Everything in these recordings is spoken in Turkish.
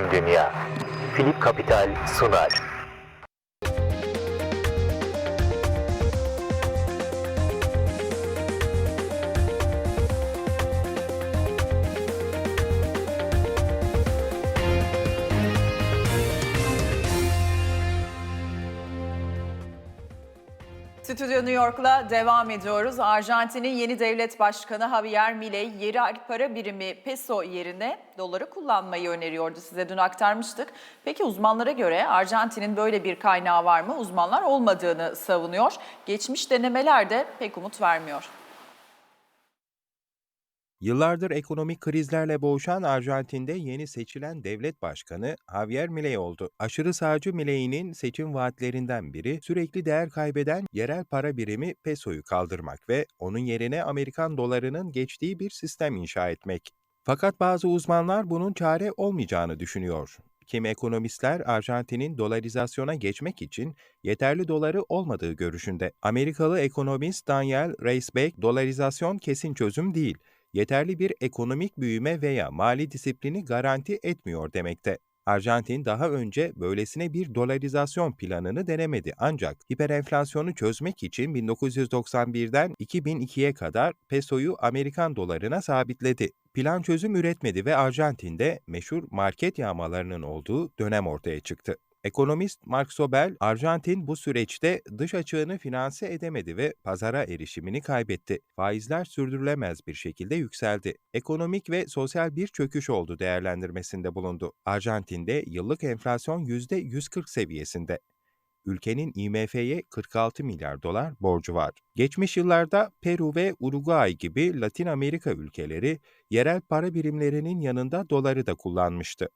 Tüm Dünya. Philip Capital sunar. Stüdyo New York'la devam ediyoruz. Arjantin'in yeni devlet başkanı Javier Milei yerel para birimi peso yerine doları kullanmayı öneriyordu. Size dün aktarmıştık. Peki uzmanlara göre Arjantin'in böyle bir kaynağı var mı? Uzmanlar olmadığını savunuyor. Geçmiş denemeler de pek umut vermiyor. Yıllardır ekonomik krizlerle boğuşan Arjantin'de yeni seçilen devlet başkanı Javier Milei oldu. Aşırı sağcı Milei'nin seçim vaatlerinden biri sürekli değer kaybeden yerel para birimi pesoyu kaldırmak ve onun yerine Amerikan dolarının geçtiği bir sistem inşa etmek. Fakat bazı uzmanlar bunun çare olmayacağını düşünüyor. Kimi ekonomistler Arjantin'in dolarizasyona geçmek için yeterli doları olmadığı görüşünde. Amerikalı ekonomist Daniel Reisbeck, dolarizasyon kesin çözüm değil, yeterli bir ekonomik büyüme veya mali disiplini garanti etmiyor demekte. Arjantin daha önce böylesine bir dolarizasyon planını denemedi ancak hiperenflasyonu çözmek için 1991'den 2002'ye kadar pesoyu Amerikan dolarına sabitledi. Plan çözüm üretmedi ve Arjantin'de meşhur market yağmalarının olduğu dönem ortaya çıktı. Ekonomist Mark Sobel, Arjantin bu süreçte dış açığını finanse edemedi ve pazara erişimini kaybetti. Faizler sürdürülemez bir şekilde yükseldi. Ekonomik ve sosyal bir çöküş oldu değerlendirmesinde bulundu. Arjantin'de yıllık enflasyon %140 seviyesinde. Ülkenin IMF'ye 46 milyar dolar borcu var. Geçmiş yıllarda Peru ve Uruguay gibi Latin Amerika ülkeleri yerel para birimlerinin yanında doları da kullanmıştı.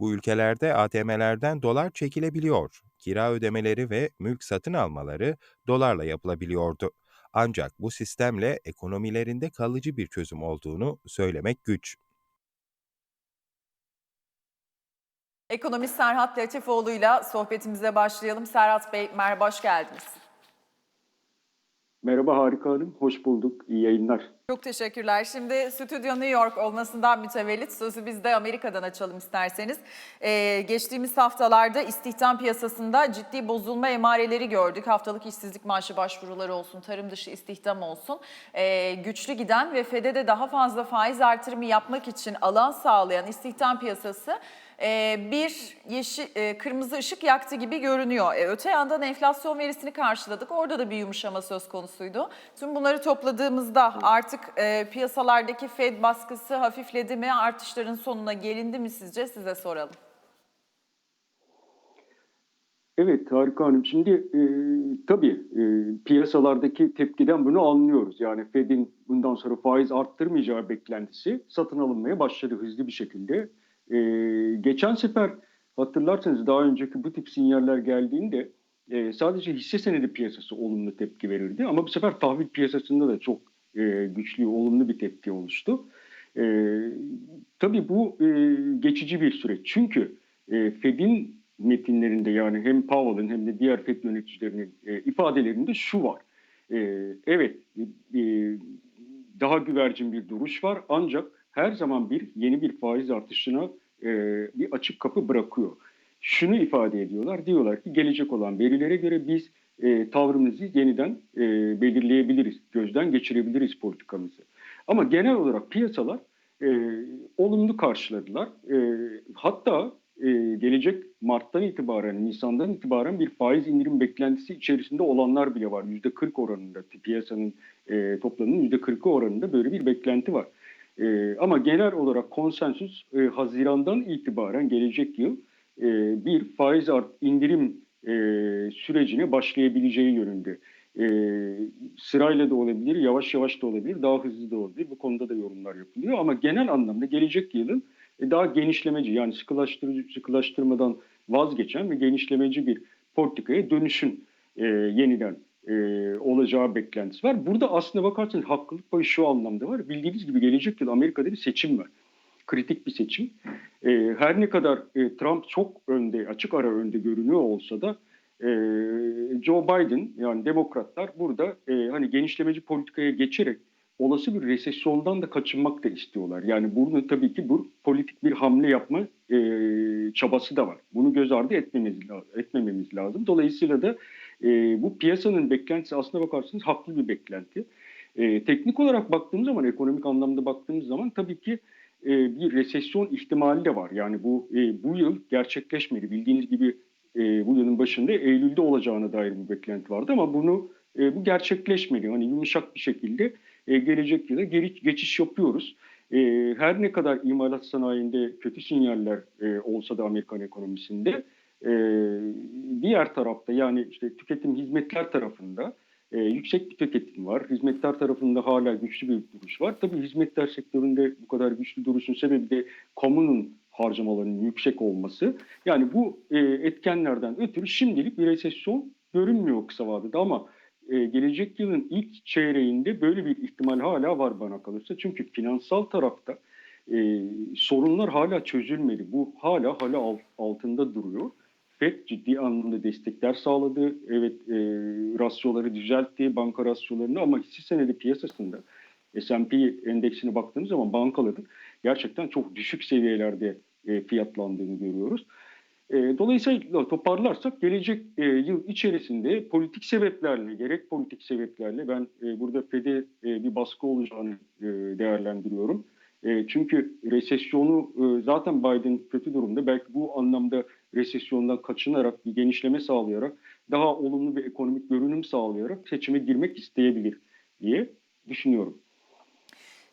Bu ülkelerde ATM'lerden dolar çekilebiliyor. Kira ödemeleri ve mülk satın almaları dolarla yapılabiliyordu. Ancak bu sistemle ekonomilerinde kalıcı bir çözüm olduğunu söylemek güç. Ekonomist Serhat Latifoğlu'yla sohbetimize başlayalım. Serhat Bey merhaba, hoş geldiniz. Merhaba Harika Hanım, hoş bulduk. İyi yayınlar. Çok teşekkürler. Şimdi Stüdyo New York olmasından mütevellit sözü biz de Amerika'dan açalım isterseniz. Ee, geçtiğimiz haftalarda istihdam piyasasında ciddi bozulma emareleri gördük. Haftalık işsizlik maaşı başvuruları olsun, tarım dışı istihdam olsun. Ee, güçlü giden ve FED'e de daha fazla faiz artırımı yapmak için alan sağlayan istihdam piyasası e, bir yeşil, e, kırmızı ışık yaktı gibi görünüyor. E, öte yandan enflasyon verisini karşıladık. Orada da bir yumuşama söz konusuydu. Tüm bunları topladığımızda artık e, piyasalardaki Fed baskısı hafifledi mi? Artışların sonuna gelindi mi sizce? Size soralım. Evet Harika Hanım, şimdi e, tabii e, piyasalardaki tepkiden bunu anlıyoruz. Yani Fed'in bundan sonra faiz arttırmayacağı beklentisi satın alınmaya başladı hızlı bir şekilde. E, geçen sefer hatırlarsanız daha önceki bu tip sinyaller geldiğinde e, sadece hisse senedi piyasası olumlu tepki verirdi. Ama bu sefer tahvil piyasasında da çok e, güçlü, olumlu bir tepki oluştu. E, tabii bu e, geçici bir süreç. Çünkü e, Fed'in metinlerinde yani hem Powell'ın hem de diğer FED yöneticilerinin e, ifadelerinde şu var. E, evet e, daha güvercin bir duruş var ancak her zaman bir yeni bir faiz artışına e, bir açık kapı bırakıyor. Şunu ifade ediyorlar, diyorlar ki gelecek olan verilere göre biz e, tavrımızı yeniden e, belirleyebiliriz, gözden geçirebiliriz politikamızı. Ama genel olarak piyasalar e, olumlu karşıladılar. E, hatta e, gelecek Mart'tan itibaren, Nisan'dan itibaren bir faiz indirim beklentisi içerisinde olanlar bile var. %40 oranında piyasanın e, toplamının %40'ı oranında böyle bir beklenti var. E, ama genel olarak konsensüs e, Haziran'dan itibaren gelecek yıl e, bir faiz art, indirim e, sürecine başlayabileceği yönünde. E, sırayla da olabilir, yavaş yavaş da olabilir, daha hızlı da olabilir. Bu konuda da yorumlar yapılıyor ama genel anlamda gelecek yılın daha genişlemeci yani sıkılaştırıcı, sıkılaştırmadan vazgeçen ve genişlemeci bir politikaya dönüşün e, yeniden e, olacağı beklentisi var. Burada aslında bakarsanız haklılık payı şu anlamda var. Bildiğiniz gibi gelecek yıl Amerika'da bir seçim var. Kritik bir seçim. E, her ne kadar e, Trump çok önde, açık ara önde görünüyor olsa da e, Joe Biden yani demokratlar burada e, hani genişlemeci politikaya geçerek olası bir resesyondan da kaçınmak da istiyorlar. Yani bunu tabii ki bu politik bir hamle yapma e, çabası da var. Bunu göz ardı etmemiz, etmememiz lazım. Dolayısıyla da e, bu piyasanın beklentisi aslına bakarsanız haklı bir beklenti. E, teknik olarak baktığımız zaman, ekonomik anlamda baktığımız zaman tabii ki e, bir resesyon ihtimali de var. Yani bu e, bu yıl gerçekleşmedi. Bildiğiniz gibi e, bu yılın başında Eylül'de olacağına dair bir beklenti vardı ama bunu e, bu gerçekleşmedi. Hani yumuşak bir şekilde e, gelecek yıla geri geçiş yapıyoruz. E, her ne kadar imalat sanayinde kötü sinyaller e, olsa da Amerikan ekonomisinde e, diğer tarafta yani işte tüketim hizmetler tarafında e, yüksek bir tüketim var. Hizmetler tarafında hala güçlü bir duruş var. Tabii hizmetler sektöründe bu kadar güçlü duruşun sebebi de kamunun harcamalarının yüksek olması. Yani bu e, etkenlerden ötürü şimdilik bir resesyon görünmüyor kısa vadede ama e, gelecek yılın ilk çeyreğinde böyle bir ihtimal hala var bana kalırsa. Çünkü finansal tarafta e, sorunlar hala çözülmedi. Bu hala hala alt- altında duruyor. FED ciddi anlamda destekler sağladı. Evet e, rasyoları düzeltti, banka rasyolarını ama hisse senedi piyasasında S&P endeksine baktığımız zaman bankaların gerçekten çok düşük seviyelerde e, fiyatlandığını görüyoruz. E, dolayısıyla toparlarsak gelecek e, yıl içerisinde politik sebeplerle, gerek politik sebeplerle ben e, burada FED'e e, bir baskı olacağını e, değerlendiriyorum. E, çünkü resesyonu e, zaten Biden kötü durumda. Belki bu anlamda resesyondan kaçınarak, bir genişleme sağlayarak, daha olumlu bir ekonomik görünüm sağlayarak seçime girmek isteyebilir diye düşünüyorum.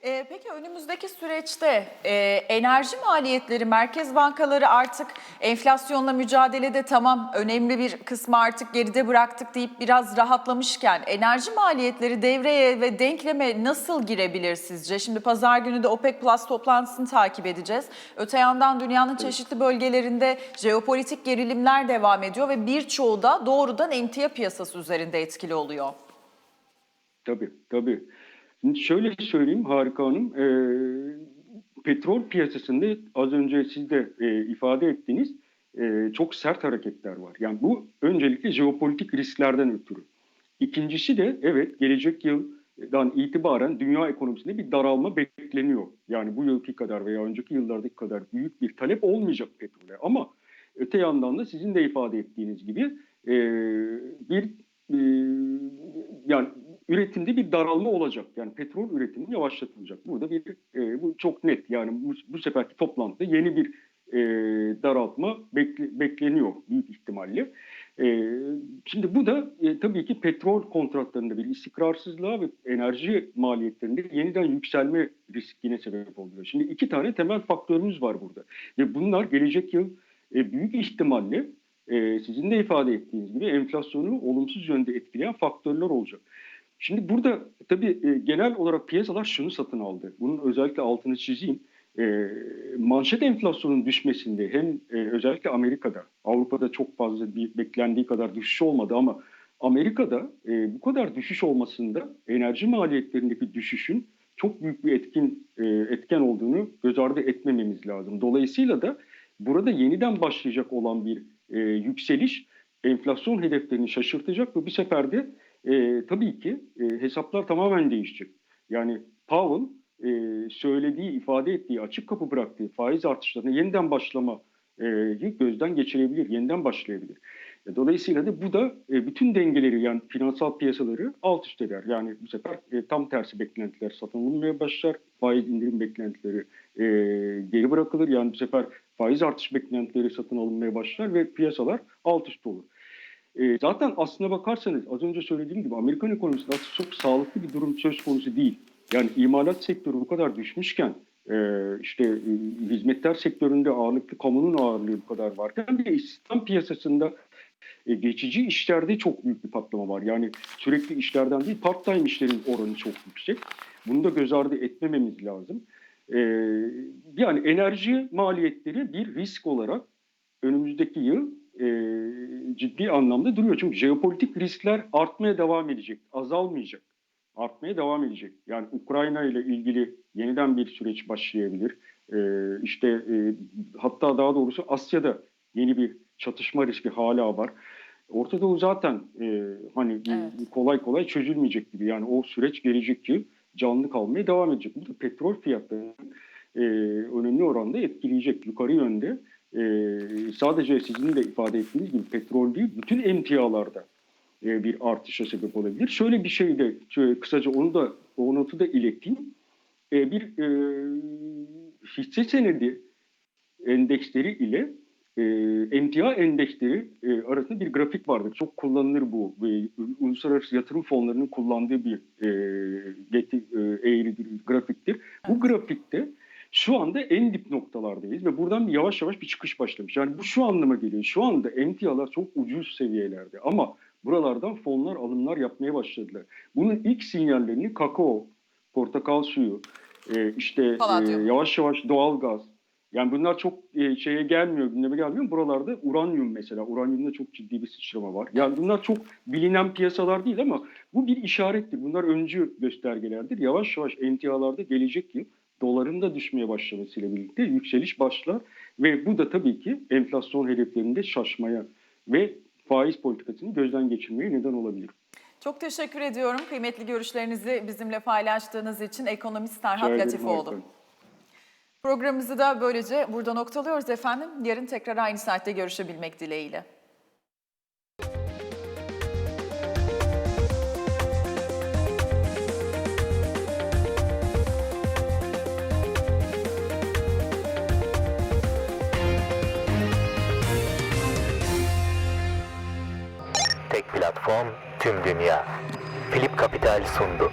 Ee, peki önümüzdeki süreçte e, enerji maliyetleri, merkez bankaları artık enflasyonla mücadelede tamam önemli bir kısmı artık geride bıraktık deyip biraz rahatlamışken enerji maliyetleri devreye ve denkleme nasıl girebilir sizce? Şimdi pazar günü de OPEC Plus toplantısını takip edeceğiz. Öte yandan dünyanın çeşitli bölgelerinde jeopolitik gerilimler devam ediyor ve birçoğu da doğrudan emtia piyasası üzerinde etkili oluyor. Tabii, tabii. Şöyle söyleyeyim Harika Hanım, e, petrol piyasasında az önce siz de e, ifade ettiğiniz e, çok sert hareketler var. Yani bu öncelikle jeopolitik risklerden ötürü. İkincisi de evet gelecek yıldan itibaren dünya ekonomisinde bir daralma bekleniyor. Yani bu yılki kadar veya önceki yıllardaki kadar büyük bir talep olmayacak petrole. Ama öte yandan da sizin de ifade ettiğiniz gibi e, bir e, yani üretimde bir daralma olacak. Yani petrol üretimi yavaşlatılacak. Burada bir e, bu çok net. Yani bu, bu seferki toplantıda yeni bir e, daraltma bekle- bekleniyor büyük ihtimalle. E, şimdi bu da e, tabii ki petrol kontratlarında bir istikrarsızlığa ve enerji maliyetlerinde yeniden yükselme riskine sebep oluyor. Şimdi iki tane temel faktörümüz var burada. Ve bunlar gelecek yıl e, büyük ihtimalle e, sizin de ifade ettiğiniz gibi enflasyonu olumsuz yönde etkileyen faktörler olacak. Şimdi burada tabii e, genel olarak piyasalar şunu satın aldı. Bunun özellikle altını çizeyim. E, manşet enflasyonun düşmesinde hem e, özellikle Amerika'da, Avrupa'da çok fazla bir beklendiği kadar düşüş olmadı ama Amerika'da e, bu kadar düşüş olmasında enerji maliyetlerindeki düşüşün çok büyük bir etkin e, etken olduğunu göz ardı etmememiz lazım. Dolayısıyla da burada yeniden başlayacak olan bir e, yükseliş enflasyon hedeflerini şaşırtacak ve bir seferde e, tabii ki e, hesaplar tamamen değişecek. Yani Powell e, söylediği, ifade ettiği, açık kapı bıraktığı faiz artışlarına yeniden başlamayı gözden geçirebilir, yeniden başlayabilir. E, Dolayısıyla da bu da e, bütün dengeleri yani finansal piyasaları alt üst eder. Yani bu sefer e, tam tersi beklentiler satın alınmaya başlar. Faiz indirim beklentileri e, geri bırakılır. Yani bu sefer faiz artış beklentileri satın alınmaya başlar ve piyasalar alt üst olur. E, zaten aslına bakarsanız az önce söylediğim gibi Amerikan ekonomisinde aslında çok sağlıklı bir durum söz konusu değil. Yani imalat sektörü bu kadar düşmüşken e, işte e, hizmetler sektöründe ağırlıklı kamunun ağırlığı bu kadar varken bir istihdam piyasasında e, geçici işlerde çok büyük bir patlama var. Yani sürekli işlerden değil part-time işlerin oranı çok yüksek. Bunu da göz ardı etmememiz lazım. E, yani enerji maliyetleri bir risk olarak önümüzdeki yıl e, ciddi anlamda duruyor. Çünkü jeopolitik riskler artmaya devam edecek, azalmayacak. Artmaya devam edecek. Yani Ukrayna ile ilgili yeniden bir süreç başlayabilir. E, işte e, hatta daha doğrusu Asya'da yeni bir çatışma riski hala var. Orta Doğu zaten e, hani Evet. kolay kolay çözülmeyecek gibi. Yani o süreç gelecek yıl canlı kalmaya devam edecek. Bu da petrol fiyatlarını e, önemli oranda etkileyecek yukarı yönde. E, sadece sizin de ifade ettiğiniz gibi petrol değil, bütün emtialarda e, bir artışa sebep olabilir. Şöyle bir şey de şöyle kısaca onu da o notu da ileteyim. E, bir e, hisse senedi endeksleri ile e, emtia endeksleri e, arasında bir grafik vardır. Çok kullanılır bu. E, uluslararası yatırım fonlarının kullandığı bir e, geti, e, eğridir, grafiktir. Bu grafikte şu anda en dip noktalardayız ve buradan yavaş yavaş bir çıkış başlamış. Yani bu şu anlama geliyor. Şu anda emtialar çok ucuz seviyelerde ama buralardan fonlar alımlar yapmaya başladılar. Bunun ilk sinyallerini kakao, portakal suyu, e, işte e, yavaş yavaş doğalgaz. Yani bunlar çok e, şeye gelmiyor, gündeme gelmiyor. Buralarda uranyum mesela, uranyumda çok ciddi bir sıçrama var. Yani bunlar çok bilinen piyasalar değil ama bu bir işarettir. Bunlar öncü göstergelerdir. Yavaş yavaş emtialarda gelecek yıl doların da düşmeye başlamasıyla birlikte yükseliş başlar ve bu da tabii ki enflasyon hedeflerinde şaşmaya ve faiz politikasını gözden geçirmeye neden olabilir. Çok teşekkür ediyorum kıymetli görüşlerinizi bizimle paylaştığınız için ekonomist Serhat Latifoğlu. Programımızı da böylece burada noktalıyoruz efendim. Yarın tekrar aynı saatte görüşebilmek dileğiyle. Tek platform tüm dünya. Philip Capital sundu.